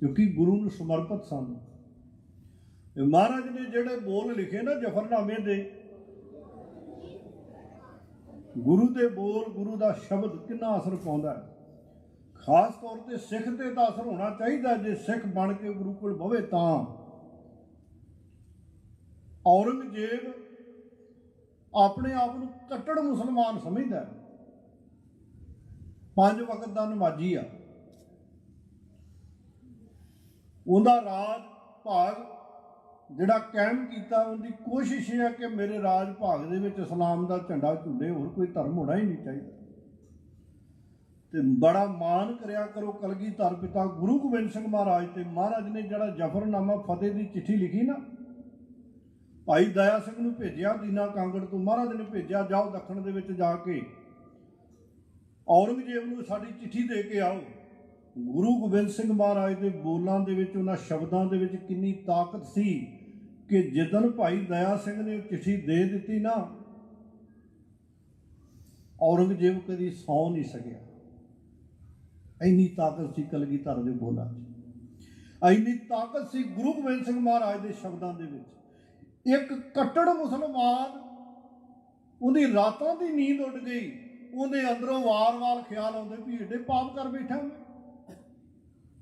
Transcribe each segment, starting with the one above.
ਕਿਉਂਕਿ ਗੁਰੂ ਨੂੰ ਸਮਰਪਿਤ ਸਨ। ਮਹਾਰਾਜ ਨੇ ਜਿਹੜੇ ਬੋਲ ਲਿਖੇ ਨਾ ਜਫਰਨਾਮੇ ਦੇ, ਗੁਰੂ ਦੇ ਬੋਲ, ਗੁਰੂ ਦਾ ਸ਼ਬਦ ਕਿੰਨਾ ਅਸਰ ਪਾਉਂਦਾ ਹੈ। ਖਾਸ ਤੌਰ ਤੇ ਸਿੱਖ ਤੇ ਤਾਂ ਅਸਰ ਹੋਣਾ ਚਾਹੀਦਾ, ਜੇ ਸਿੱਖ ਬਣ ਕੇ ਗੁਰੂ ਕੋਲ ਬਵੇ ਤਾਂ। ਔਰੰਗਜ਼ੇਬ ਆਪਣੇ ਆਪ ਨੂੰ ਕੱਟੜ ਮੁਸਲਮਾਨ ਸਮਝਦਾ ਪੰਜ ਵਕਤ ਦਾ ਨਮਾਜ਼ੀ ਆ। ਉਹਦਾ ਰਾਜ ਭਾਗ ਜਿਹੜਾ ਕਾਇਮ ਕੀਤਾ, ਉਹਦੀ ਕੋਸ਼ਿਸ਼ ਹੈ ਕਿ ਮੇਰੇ ਰਾਜ ਭਾਗ ਦੇ ਵਿੱਚ ਇਸਲਾਮ ਦਾ ਝੰਡਾ ਝੁੱਲੇ, ਹੋਰ ਕੋਈ ਧਰਮ ਹੋਣਾ ਹੀ ਨਹੀਂ ਚਾਹੀਦਾ। ਤੇ ਬੜਾ ਮਾਣ ਕਰਿਆ ਕਰੋ ਕਲਗੀਧਰ ਪਿਤਾ ਗੁਰੂ ਗੋਬਿੰਦ ਸਿੰਘ ਮਹਾਰਾਜ ਤੇ ਮਹਾਰਾਜ ਨੇ ਜਿਹੜਾ ਜਫਰਨਾਮਾ ਫਤਿਹ ਦੀ ਚਿੱਠੀ ਲਿਖੀ ਨਾ, ਭਾਈ ਦਇਆ ਸਿੰਘ ਨੂੰ ਭੇਜਿਆ, ਦੀਨਾ ਕਾਂਗੜ ਤੋਂ ਮਹਾਰਾਜ ਨੇ ਭੇਜਿਆ, ਜਾਓ ਦੱਖਣ ਦੇ ਵਿੱਚ ਜਾ ਕੇ ਔਰੰਗਜ਼ੇਬ ਨੂੰ ਸਾਡੀ ਚਿੱਠੀ ਦੇ ਕੇ ਆਓ। ਗੁਰੂ ਗੋਬਿੰਦ ਸਿੰਘ ਮਹਾਰਾਜ ਦੇ ਬੋਲਾਂ ਦੇ ਵਿੱਚ, ਉਹਨਾਂ ਸ਼ਬਦਾਂ ਦੇ ਵਿੱਚ ਕਿੰਨੀ ਤਾਕਤ ਸੀ ਕਿ ਜਿੱਦਨ ਭਾਈ ਦਇਆ ਸਿੰਘ ਨੇ ਚਿੱਠੀ ਦੇ ਦਿੱਤੀ ਨਾ, ਔਰੰਗਜ਼ੇਬ ਕਦੀ ਸੌ ਨਹੀਂ ਸਕਿਆ। ਇੰਨੀ ਤਾਕਤ ਸੀ ਕਲਗੀਧਰ ਦੇ ਬੋਲਾਂ 'ਚ। ਇੰਨੀ ਤਾਕਤ ਸੀ ਗੁਰੂ ਗੋਬਿੰਦ ਸਿੰਘ ਮਹਾਰਾਜ ਦੇ ਸ਼ਬਦਾਂ ਦੇ ਵਿੱਚ। ਇੱਕ ਕੱਟੜ ਮੁਸਲਮਾਨ, ਉਹਦੀ ਰਾਤਾਂ ਦੀ ਨੀਂਦ ਉੱਡ ਗਈ। ਉਹਦੇ ਅੰਦਰੋਂ ਵਾਰ-ਵਾਰ ਖਿਆਲ ਆਉਂਦੇ ਵੀ ਏਡੇ ਪਾਪ ਕਰ ਬੈਠਾ ਮੈਂ।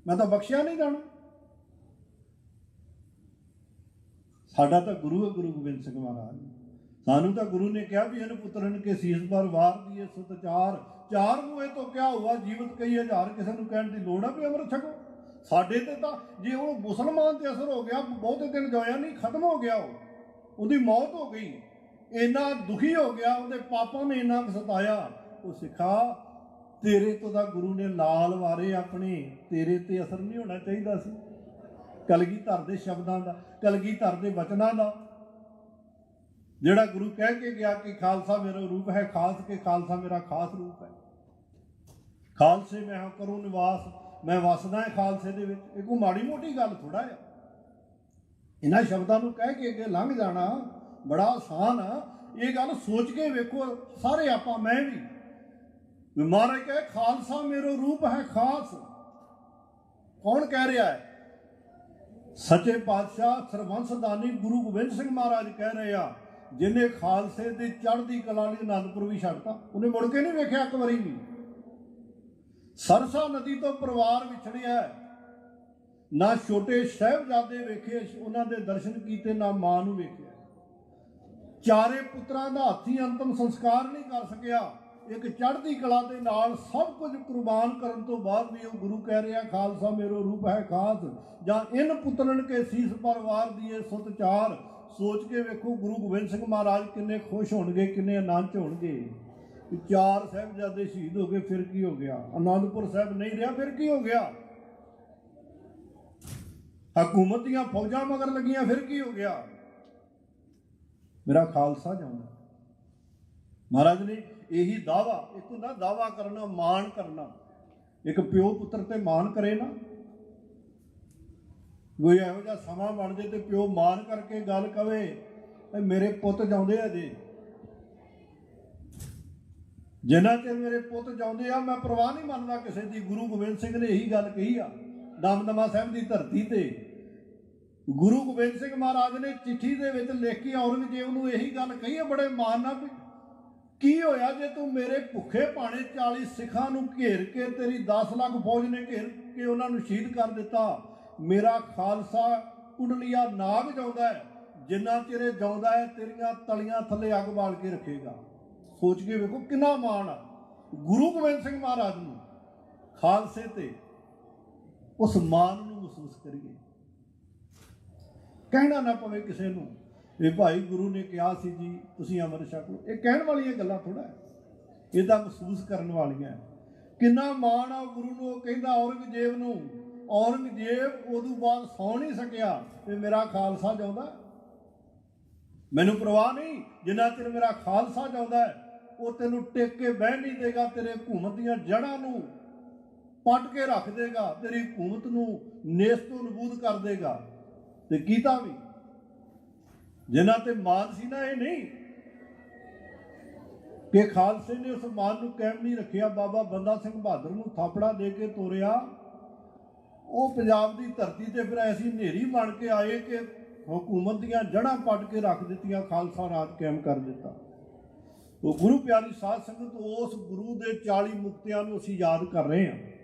ਮੈਂ ਤਾਂ ਬਖਸ਼ਿਆ ਨਹੀਂ ਜਾਣਾ ਸਾਡਾ ਤਾਂ ਗੁਰੂ ਹੈ, ਗੁਰੂ ਗੋਬਿੰਦ ਸਿੰਘ ਮਹਾਰਾਜ। ਸਾਨੂੰ ਤਾਂ ਗੁਰੂ ਨੇ ਕਿਹਾ ਵੀ ਇਹਨ ਪੁੱਤਰਨ ਕੇ ਸੀਸ ਪਰ ਵਾਰ ਦੀਏ, ਸੁਤ ਚਾਰ। ਚਾਰ ਇਹ ਤੋਂ ਕਿਆ ਹੁਆ ਜੀਵਤ ਕਈ ਹਜ਼ਾਰ ਕਿਸੇ ਨੂੰ ਕਹਿਣ ਦੀ ਲੋੜ ਆ ਵੀ ਅਮਰ ਛਕੋ। ਸਾਡੇ ਤੇ ਤਾਂ ਜੇ ਉਹ ਮੁਸਲਮਾਨ ਤੇ ਅਸਰ ਹੋ ਗਿਆ, ਬਹੁਤੇ ਦਿਨ ਜੋਇਆ ਨਹੀਂ, ਖਤਮ ਹੋ ਗਿਆ ਉਹ। ਉਹਦੀ ਮੌਤ ਹੋ ਗਈ। ਇੰਨਾ ਦੁਖੀ ਹੋ ਗਿਆ, ਉਹਦੇ ਪਾਪਾਂ ਨੇ ਇੰਨਾ ਕੁ ਸਤਾਇਆ। ਉਹ ਸਿੱਖਾ ਤੇਰੇ ਤੋਂ ਤਾਂ ਗੁਰੂ ਨੇ ਲਾਲ ਵਾਰੇ ਆਪਣੇ, ਤੇਰੇ ਤੇ ਅਸਰ ਨਹੀਂ ਹੋਣਾ ਚਾਹੀਦਾ ਸੀ। ਕਲਗੀਧਰ ਦੇ ਸ਼ਬਦਾਂ ਦਾ ਕਲਗੀਧਰ ਦੇ ਵਚਨਾਂ ਦਾ। ਜਿਹੜਾ ਗੁਰੂ ਕਹਿ ਕੇ ਗਿਆ ਕਿ ਖਾਲਸਾ ਮੇਰਾ ਰੂਪ ਹੈ, ਖਾਲਸ ਕੇ ਖਾਲਸਾ ਮੇਰਾ ਖਾਸ ਰੂਪ ਹੈ। ਖਾਲਸੇ ਮੈਂ ਹਾਂ ਕਰੂੰ ਨਿਵਾਸ, ਮੈਂ ਵਸਦਾ ਹਾਂ ਖਾਲਸੇ ਦੇ ਵਿੱਚ। ਇਹ ਕੋਈ ਮਾੜੀ ਮੋਟੀ ਗੱਲ ਥੋੜਾ ਹੈ। ਇਹਨਾਂ ਸ਼ਬਦਾਂ ਨੂੰ ਕਹਿ ਕੇ ਅੱਗੇ ਲੰਘ ਜਾਣਾ ਬੜਾ ਆਸਾਨ ਆ। ਇਹ ਗੱਲ ਸੋਚ ਕੇ ਵੇਖੋ, ਸਾਰੇ ਆਪਾਂ, ਮੈਂ ਵੀ। ਵੀ ਮਹਾਰਾਜ ਕਹੇ, ਖਾਲਸਾ ਮੇਰਾ ਰੂਪ ਹੈ ਖਾਸ। ਕੌਣ ਕਹਿ ਰਿਹਾ ਹੈ? ਸੱਚੇ ਪਾਤਸ਼ਾਹ ਸਰਵੰਸਦਾਨੀ ਗੁਰੂ ਗੋਬਿੰਦ ਸਿੰਘ ਮਹਾਰਾਜ ਕਹਿ ਰਹੇ ਆ, ਜਿਨੇ ਖਾਲਸੇ ਦੀ ਚੜ੍ਹਦੀ ਕਲਾ ਲਈ ਅਨੰਦਪੁਰ ਵੀ ਛੱਡਤਾ। ਉਹਨੇ ਮੁੜ ਕੇ ਨਹੀਂ ਵੇਖਿਆ ਇੱਕ ਵਾਰੀ ਵੀ। ਸਰਸਾ ਨਦੀ ਤੋਂ ਪਰਿਵਾਰ ਵਿਛੜਿਆ ਨਾ ਛੋਟੇ ਸਹਿਬਜ਼ਾਦੇ ਵੇਖੇ, ਉਹਨਾਂ ਦੇ ਦਰਸ਼ਨ ਕੀਤੇ, ਨਾ ਮਾਂ ਨੂੰ ਵੇਖਿਆ। ਚਾਰੇ ਪੁੱਤਰਾਂ ਦਾ ਹੱਥੀ ਅੰਤਮ ਸੰਸਕਾਰ ਨਹੀਂ ਕਰ ਸਕਿਆ। ਇੱਕ ਚੜ੍ਹਦੀ ਕਲਾ ਦੇ ਨਾਲ ਸਭ ਕੁਝ ਕੁਰਬਾਨ ਕਰਨ ਤੋਂ ਬਾਅਦ ਵੀ ਉਹ ਗੁਰੂ ਕਹਿ ਰਿਹਾ, ਖਾਲਸਾ ਮੇਰੋ ਰੂਪ ਹੈ ਖਾਸ। ਜਾਂ ਇਨ ਪੁੱਤਰਨ ਕੇ ਸੀਸ ਪਰਵਾਰ ਦੀਏ ਸੁਤ ਚਾਰ। ਸੋਚ ਕੇ ਵੇਖੋ ਗੁਰੂ ਗੋਬਿੰਦ ਸਿੰਘ ਮਹਾਰਾਜ ਕਿੰਨੇ ਖੁਸ਼ ਹੋਣਗੇ, ਕਿੰਨੇ ਆਨੰਦ ਹੋਣਗੇ। ਚਾਰ ਸਾਹਿਬਜ਼ਾਦੇ ਸ਼ਹੀਦ ਹੋ ਗਏ, ਫਿਰ ਕੀ ਹੋ ਗਿਆ? ਆਨੰਦਪੁਰ ਸਾਹਿਬ ਨਹੀਂ ਰਿਹਾ, ਫਿਰ ਕੀ ਹੋ ਗਿਆ? ਹਕੂਮਤ ਦੀਆਂ ਫੌਜਾਂ ਮਗਰ ਲੱਗੀਆਂ, ਫਿਰ ਕੀ ਹੋ ਗਿਆ? ਮੇਰਾ ਖਾਲਸਾ ਜਾਂਦਾ ਮਹਾਰਾਜ ਨੇ ਇਹੀ ਦਾਵਾ, ਇੱਕ ਹੁੰਦਾ ਦਾਵਾ ਕਰਨਾ, ਮਾਣ ਕਰਨਾ। ਇੱਕ ਪਿਓ ਪੁੱਤਰ ਤੇ ਮਾਣ ਕਰੇ ਨਾ। ਕੋਈ ਇਹੋ ਜਿਹਾ ਸਮਾਂ ਬਣ ਜੇ ਤੇ ਪਿਓ ਮਾਣ ਕਰਕੇ ਗੱਲ ਕਵੇ ਇਹ ਮੇਰੇ ਪੁੱਤ ਜਾਉਂਦੇ ਆ ਜੀ। ਜਿੰਨਾ ਚਿਰ ਮੇਰੇ ਪੁੱਤ ਜਾਉਂਦੇ ਆ, ਮੈਂ ਪਰਵਾਹ ਨਹੀਂ ਮੰਨਦਾ ਕਿਸੇ ਦੀ। ਗੁਰੂ ਗੋਬਿੰਦ ਸਿੰਘ ਨੇ ਇਹੀ ਗੱਲ ਕਹੀ ਆ, ਦਮਦਮਾ ਸਾਹਿਬ ਦੀ ਧਰਤੀ ਤੇ। ਗੁਰੂ ਗੋਬਿੰਦ ਸਿੰਘ ਮਹਾਰਾਜ ਨੇ ਚਿੱਠੀ ਦੇ ਵਿੱਚ ਲਿਖ ਕੇ ਔਰੰਗਜ਼ੇਬ ਨੂੰ ਇਹੀ ਗੱਲ ਕਹੀ ਆ, ਬੜੇ ਮਾਣ ਨਾਲ ਕੀ ਹੋਇਆ ਜੇ ਤੂੰ ਮੇਰੇ ਭੁੱਖੇ ਭਾਣੇ 40 ਸਿੱਖਾਂ ਨੂੰ ਘੇਰ ਕੇ ਤੇਰੀ 10 ਲੱਖ ਫੌਜ ਨੇ ਘੇਰ ਕੇ ਉਹਨਾਂ ਨੂੰ ਸ਼ਹੀਦ ਕਰ ਦਿੱਤਾ? ਮੇਰਾ ਖਾਲਸਾ ਕੁੰਡਲੀਆ ਨਾਗ ਜਾਉਂਦਾ ਹੈ, ਜਿੰਨਾ ਚਿਰੇ ਜਾਉਂਦਾ ਹੈ, ਤੇਰੀਆਂ ਤਲੀਆਂ ਥੱਲੇ ਅੱਗ ਬਾਲ ਕੇ ਰੱਖੇਗਾ। ਸੋਚ ਕੇ ਵੇਖੋ ਕਿੰਨਾ ਮਾਣ ਆ। ਗੁਰੂ ਗੋਬਿੰਦ ਸਿੰਘ ਮਹਾਰਾਜ ਨੂੰ ਖਾਲਸੇ ਤੇ ਉਸ ਮਾਣ ਨੂੰ ਮਹਿਸੂਸ ਕਰੀਏ। ਕਹਿਣਾ ਨਾ ਪਵੇ ਕਿਸੇ ਨੂੰ ਇਹ ਭਾਈ ਗੁਰੂ ਨੇ ਕਿਹਾ ਸੀ ਜੀ, ਤੁਸੀਂ ਅੰਮ੍ਰਿਤ ਛਕ ਲਓ। ਇਹ ਕਹਿਣ ਵਾਲੀਆਂ ਗੱਲਾਂ ਥੋੜਾ ਇਹ ਤਾਂ ਮਹਿਸੂਸ ਕਰਨ ਵਾਲੀਆਂ ਕਿੰਨਾ ਮਾਣ ਆ ਗੁਰੂ ਨੂੰ, ਉਹ ਕਹਿੰਦਾ ਔਰੰਗਜ਼ੇਬ ਨੂੰ। ਔਰੰਗਜ਼ੇਬ ਉਦੋਂ ਬਾਅਦ ਸੌ ਨਹੀਂ ਸਕਿਆ ਤੇ ਮੇਰਾ ਖਾਲਸਾ ਜਾਉਂਦਾ ਮੈਨੂੰ ਪਰਵਾਹ ਨਹੀਂ, ਜਿੰਨਾ ਚਿਰ ਮੇਰਾ ਖਾਲਸਾ ਜਾਉਂਦਾ ਉਹ ਤੈਨੂੰ ਟੇਕ ਕੇ ਬਹਿ ਨਹੀਂ ਦੇਗਾ, ਤੇਰੇ ਹਕੂਮਤ ਦੀਆਂ ਜੜ੍ਹਾਂ ਨੂੰ ਪੱਟ ਕੇ ਰੱਖ ਦੇਗਾ, ਤੇਰੀ ਹਕੂਮਤ ਨੂੰ ਨੇਸਤੋ ਨਬੂਦ ਕਰ ਦੇਗਾ। ਤੇ ਕੀਤਾ ਵੀ। ਜਿਨ੍ਹਾਂ ਤੇ ਮਾਨ ਸੀ ਨਾ ਇਹ ਨਹੀਂ। ਕਿ ਖਾਲਸੇ ਨੇ ਉਸ ਮਾਨ ਨੂੰ ਕਾਇਮ ਨਹੀਂ ਰੱਖਿਆ, ਬਾਬਾ ਬੰਦਾ ਸਿੰਘ ਬਹਾਦਰ ਨੂੰ ਥਾਪੜਾ ਦੇ ਕੇ ਤੋਰਿਆ। ਉਹ ਪੰਜਾਬ ਦੀ ਧਰਤੀ ਤੇ ਫਿਰ ਐਸੀ ਹਨੇਰੀ ਬਣ ਕੇ ਆਏ ਕਿ ਹਕੂਮਤ ਦੀਆਂ ਜੜ੍ਹਾਂ ਪੱਟ ਕੇ ਰੱਖ ਦਿੱਤੀਆਂ, ਖਾਲਸਾ ਰਾਜ ਕਾਇਮ ਕਰ ਦਿੱਤਾ। ਉਹ ਗੁਰੂ ਪਿਆਰੀ ਸਾਧ ਸੰਗਤ, ਉਸ ਗੁਰੂ ਦੇ 40 ਮੁਕਤਿਆਂ ਨੂੰ ਅਸੀਂ ਯਾਦ ਕਰ ਰਹੇ ਹਾਂ।